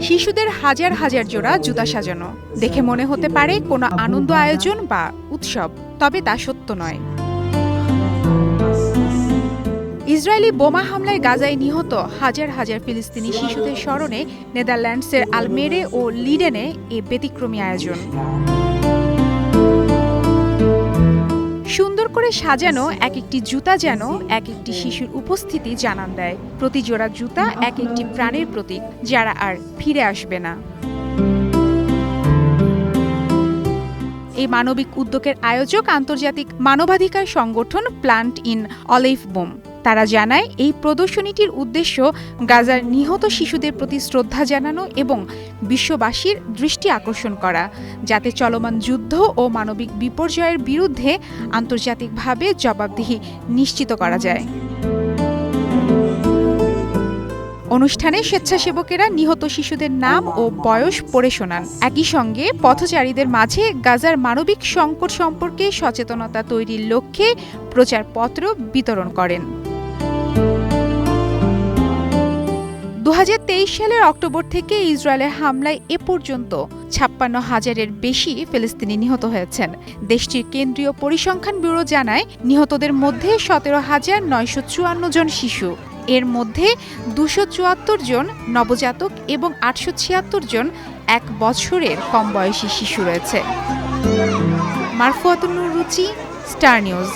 শিশুদের হাজার হাজার জোড়া জুতা সাজানো। দেখে মনে হতে পারে কোনো আনন্দ আয়োজন বা উৎসব, তবে তা সত্য নয়। ইসরায়েলি বোমা হামলায় গাজায় নিহত হাজার হাজার ফিলিস্তিনি শিশুদের স্মরণে নেদারল্যান্ডসের আলমেরে ও লিডেনে এ ব্যতিক্রমী আয়োজন। করে সাজানো এক একটি জুতা যেন এক একটি শিশুর উপস্থিতি জানান দেয়। প্রতি জোড়া জুতা এক একটি প্রাণের প্রতীক, যারা আর ফিরে আসবে না। এই মানবিক উদ্যোগের আয়োজক আন্তর্জাতিক মানবাধিকার সংগঠন প্লান্ট ইন অলিভ বোম। তারা জানায়, এই প্রদর্শনীটির উদ্দেশ্য গাজার নিহত শিশুদের প্রতি শ্রদ্ধা জানানো এবং বিশ্ববাসীর দৃষ্টি আকর্ষণ করা, যাতে চলমান যুদ্ধ ও মানবিক বিপর্যয়ের বিরুদ্ধে আন্তর্জাতিকভাবে জবাবদিহি নিশ্চিত করা যায়। অনুষ্ঠানে স্বেচ্ছাসেবকেরা নিহত শিশুদের নাম ও বয়স পড়ে শোনান। একই সঙ্গে পথচারীদের মাঝে গাজার মানবিক সংকট সম্পর্কে সচেতনতা তৈরির লক্ষ্যে প্রচারপত্র বিতরণ করেন। দু হাজার তেইশ সালের অক্টোবর থেকে ইসরায়েলের হামলায় এ পর্যন্ত ছাপ্পান্ন হাজারের বেশি ফিলিস্তিনি নিহত হয়েছেন। দেশটির কেন্দ্রীয় পরিসংখ্যান ব্যুরো জানায়, নিহতদের মধ্যে সতেরো হাজার নয়শো চুয়ান্ন জন শিশু। এর মধ্যে দুশো চুয়াত্তর জন নবজাতক এবং আটশো ছিয়াত্তর জন এক বছরের কম বয়সী শিশু রয়েছে। মারফুয়াতুন্নুর রুচি, স্টার নিউজ।